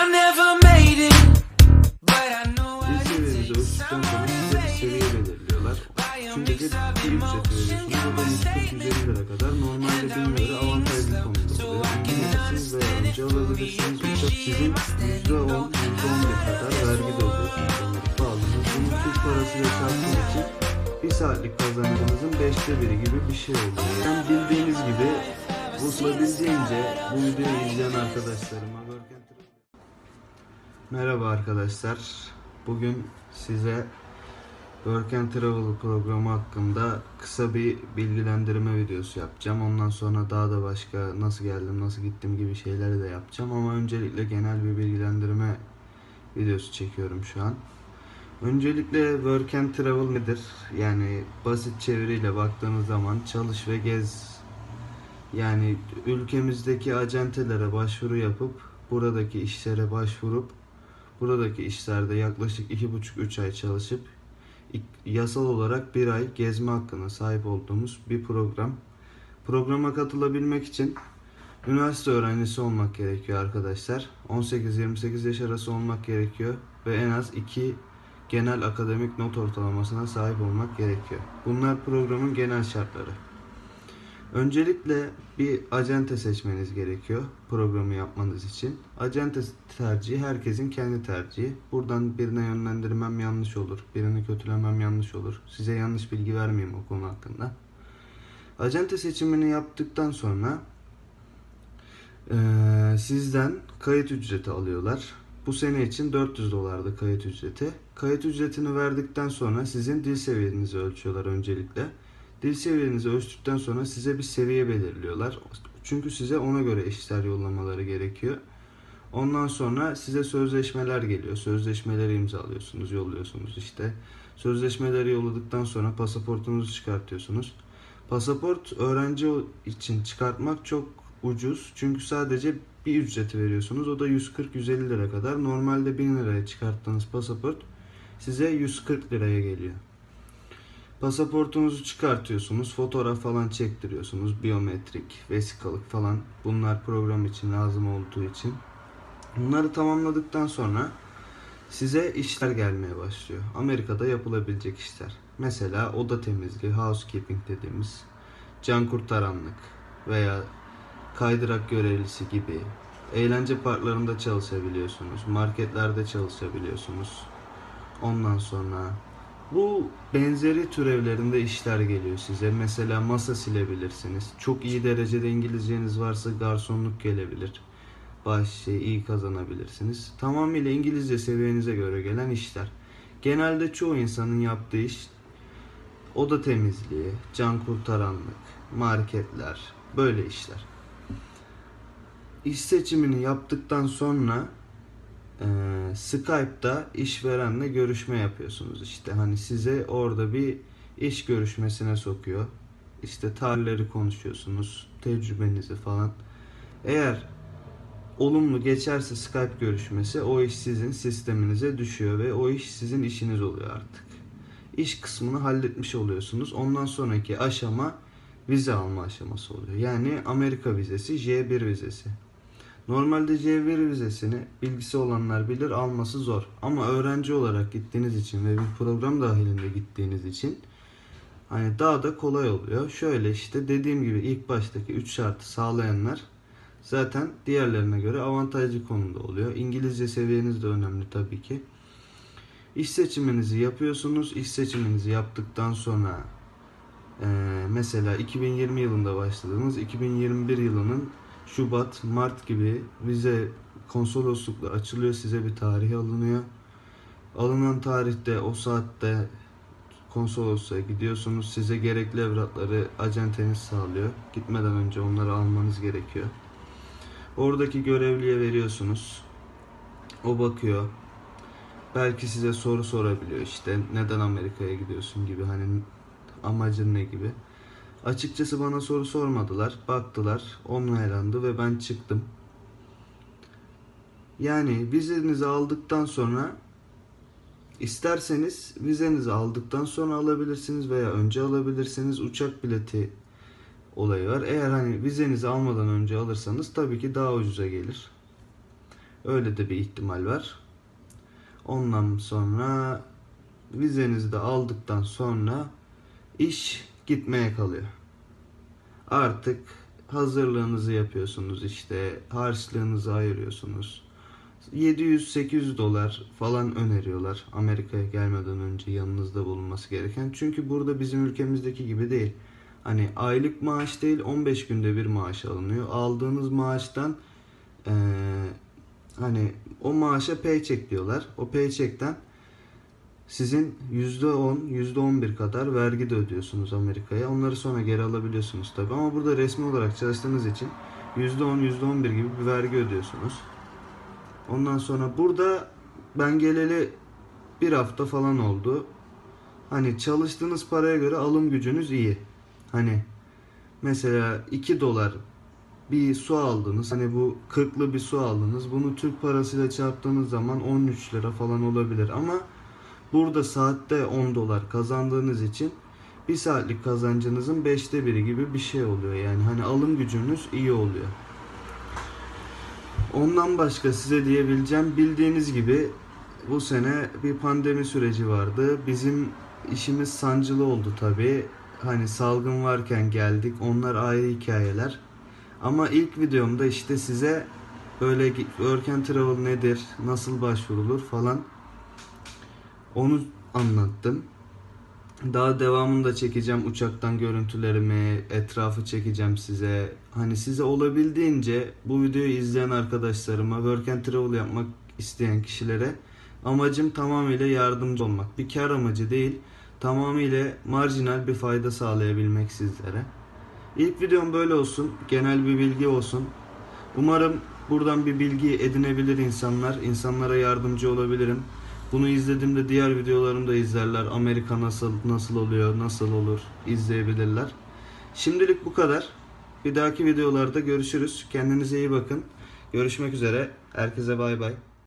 I never made it, but I know I Dil seviyenizi ölçtükten sonra size bir seviye belirliyorlar. Çünkü bir bir ücret veriyorsunuz. O da 140-150 lira kadar. Normalde 1000 lira avantajlı konumda oluyor. Veya önce alabilirsiniz. Uçak sizin %10, %11 kadar vergi de ödüyorsunuz. Pahalınız. Bunu Türk parasıyla çarpmak için bir saatlik kazancınızın beşte biri gibi bir şey oluyor. Yani bildiğiniz gibi olabildiğince bu videoyu izleyen arkadaşlarıma Travel Merhaba arkadaşlar. Bugün size Work and Travel programı hakkında kısa bir bilgilendirme videosu yapacağım. Ondan sonra daha da başka nasıl geldim, nasıl gittim gibi şeyleri de yapacağım. Ama öncelikle genel bir bilgilendirme videosu çekiyorum şu an. Öncelikle Work and Travel nedir? Yani basit çeviriyle baktığınız zaman çalış ve gez yani ülkemizdeki acentelere başvuru yapıp buradaki işlere başvurup buradaki işlerde yaklaşık 2,5-3 ay çalışıp yasal olarak bir ay gezme hakkına sahip olduğumuz bir program. Programa katılabilmek için üniversite öğrencisi olmak gerekiyor arkadaşlar. 18-28 yaş arası olmak gerekiyor ve en az 2 genel akademik not ortalamasına sahip olmak gerekiyor. Bunlar programın genel şartları. Öncelikle bir acente seçmeniz gerekiyor programı yapmanız için. Acente tercihi herkesin kendi tercihi. Buradan birine yönlendirmem yanlış olur, birini kötülemem yanlış olur. Size yanlış bilgi vermeyeyim o konu hakkında. Acente seçimini yaptıktan sonra eee, sizden kayıt ücreti alıyorlar. Bu sene için 400 dolardı kayıt ücreti. Kayıt ücretini verdikten sonra sizin dil seviyenizi ölçüyorlar öncelikle. Dil seviyenizi ölçtükten sonra size bir seviye belirliyorlar. Çünkü size ona göre işler yollamaları gerekiyor. Ondan sonra size sözleşmeler geliyor. Sözleşmeleri imzalıyorsunuz, yolluyorsunuz işte. Sözleşmeleri yolladıktan sonra pasaportunuzu çıkartıyorsunuz. Pasaport öğrenci için çıkartmak çok ucuz. Çünkü sadece bir ücreti veriyorsunuz. O da 140-150 lira kadar. Normalde 1000 liraya çıkarttığınız pasaport size 140 liraya geliyor. Pasaportunuzu çıkartıyorsunuz, fotoğraf falan çektiriyorsunuz, biyometrik, vesikalık falan. Bunlar program için lazım olduğu için. Bunları tamamladıktan sonra size işler gelmeye başlıyor. Amerika'da yapılabilecek işler. Mesela oda temizliği, housekeeping dediğimiz, can kurtaranlık veya kaydırak görevlisi gibi eğlence parklarında çalışabiliyorsunuz, marketlerde çalışabiliyorsunuz. Ondan sonra bu benzeri türevlerinde işler geliyor size. Mesela masa silebilirsiniz. Çok iyi derecede İngilizceniz varsa garsonluk gelebilir. Baş şey iyi kazanabilirsiniz. Tamamıyla İngilizce seviyenize göre gelen işler. Genelde çoğu insanın yaptığı iş oda temizliği, can kurtaranlık, marketler, böyle işler. İş seçimini yaptıktan sonra ee, Skype'da işverenle görüşme yapıyorsunuz işte hani size orada bir iş görüşmesine sokuyor. İşte tarihleri konuşuyorsunuz, tecrübenizi falan. Eğer olumlu geçerse Skype görüşmesi o iş sizin sisteminize düşüyor ve o iş sizin işiniz oluyor artık. İş kısmını halletmiş oluyorsunuz. Ondan sonraki aşama vize alma aşaması oluyor. Yani Amerika vizesi, J1 vizesi. Normalde C1 vizesini bilgisi olanlar bilir alması zor. Ama öğrenci olarak gittiğiniz için ve bir program dahilinde gittiğiniz için hani daha da kolay oluyor. Şöyle işte dediğim gibi ilk baştaki 3 şartı sağlayanlar zaten diğerlerine göre avantajlı konumda oluyor. İngilizce seviyeniz de önemli tabii ki. İş seçiminizi yapıyorsunuz. İş seçiminizi yaptıktan sonra eee, mesela 2020 yılında başladığınız 2021 yılının Şubat, Mart gibi vize konsoloslukla açılıyor. Size bir tarih alınıyor. Alınan tarihte o saatte konsolosluğa gidiyorsunuz. Size gerekli evrakları acenteniz sağlıyor. Gitmeden önce onları almanız gerekiyor. Oradaki görevliye veriyorsunuz. O bakıyor. Belki size soru sorabiliyor işte neden Amerika'ya gidiyorsun gibi hani amacın ne gibi. Açıkçası bana soru sormadılar. Baktılar, onaylandı ve ben çıktım. Yani vizenizi aldıktan sonra isterseniz vizenizi aldıktan sonra alabilirsiniz veya önce alabilirsiniz. Uçak bileti olayı var. Eğer hani vizenizi almadan önce alırsanız tabii ki daha ucuza gelir. Öyle de bir ihtimal var. Ondan sonra vizenizi de aldıktan sonra iş gitmeye kalıyor. Artık hazırlığınızı yapıyorsunuz işte harçlığınızı ayırıyorsunuz. 700-800 dolar falan öneriyorlar Amerika'ya gelmeden önce yanınızda bulunması gereken. Çünkü burada bizim ülkemizdeki gibi değil. Hani aylık maaş değil 15 günde bir maaş alınıyor. Aldığınız maaştan eee, hani o maaşa paycheck diyorlar. O paycheck'ten sizin %10, %11 kadar vergi de ödüyorsunuz Amerika'ya. Onları sonra geri alabiliyorsunuz tabi ama burada resmi olarak çalıştığınız için %10, %11 gibi bir vergi ödüyorsunuz. Ondan sonra burada ben geleli bir hafta falan oldu. Hani çalıştığınız paraya göre alım gücünüz iyi. Hani mesela 2 dolar bir su aldınız. Hani bu 40'lı bir su aldınız. Bunu Türk parasıyla çarptığınız zaman 13 lira falan olabilir. Ama burada saatte 10 dolar kazandığınız için bir saatlik kazancınızın 5'te biri gibi bir şey oluyor. Yani hani alım gücünüz iyi oluyor. Ondan başka size diyebileceğim bildiğiniz gibi bu sene bir pandemi süreci vardı. Bizim işimiz sancılı oldu tabii. Hani salgın varken geldik. Onlar ayrı hikayeler. Ama ilk videomda işte size böyle work and travel nedir, nasıl başvurulur falan onu anlattım. Daha devamını da çekeceğim uçaktan görüntülerimi, etrafı çekeceğim size. Hani size olabildiğince bu videoyu izleyen arkadaşlarıma, work and travel yapmak isteyen kişilere amacım tamamıyla yardımcı olmak. Bir kar amacı değil, tamamıyla marjinal bir fayda sağlayabilmek sizlere. İlk videom böyle olsun, genel bir bilgi olsun. Umarım buradan bir bilgi edinebilir insanlar, insanlara yardımcı olabilirim. Bunu izlediğimde diğer videolarımı da izlerler. Amerika nasıl nasıl oluyor, nasıl olur izleyebilirler. Şimdilik bu kadar. Bir dahaki videolarda görüşürüz. Kendinize iyi bakın. Görüşmek üzere. Herkese bay bay.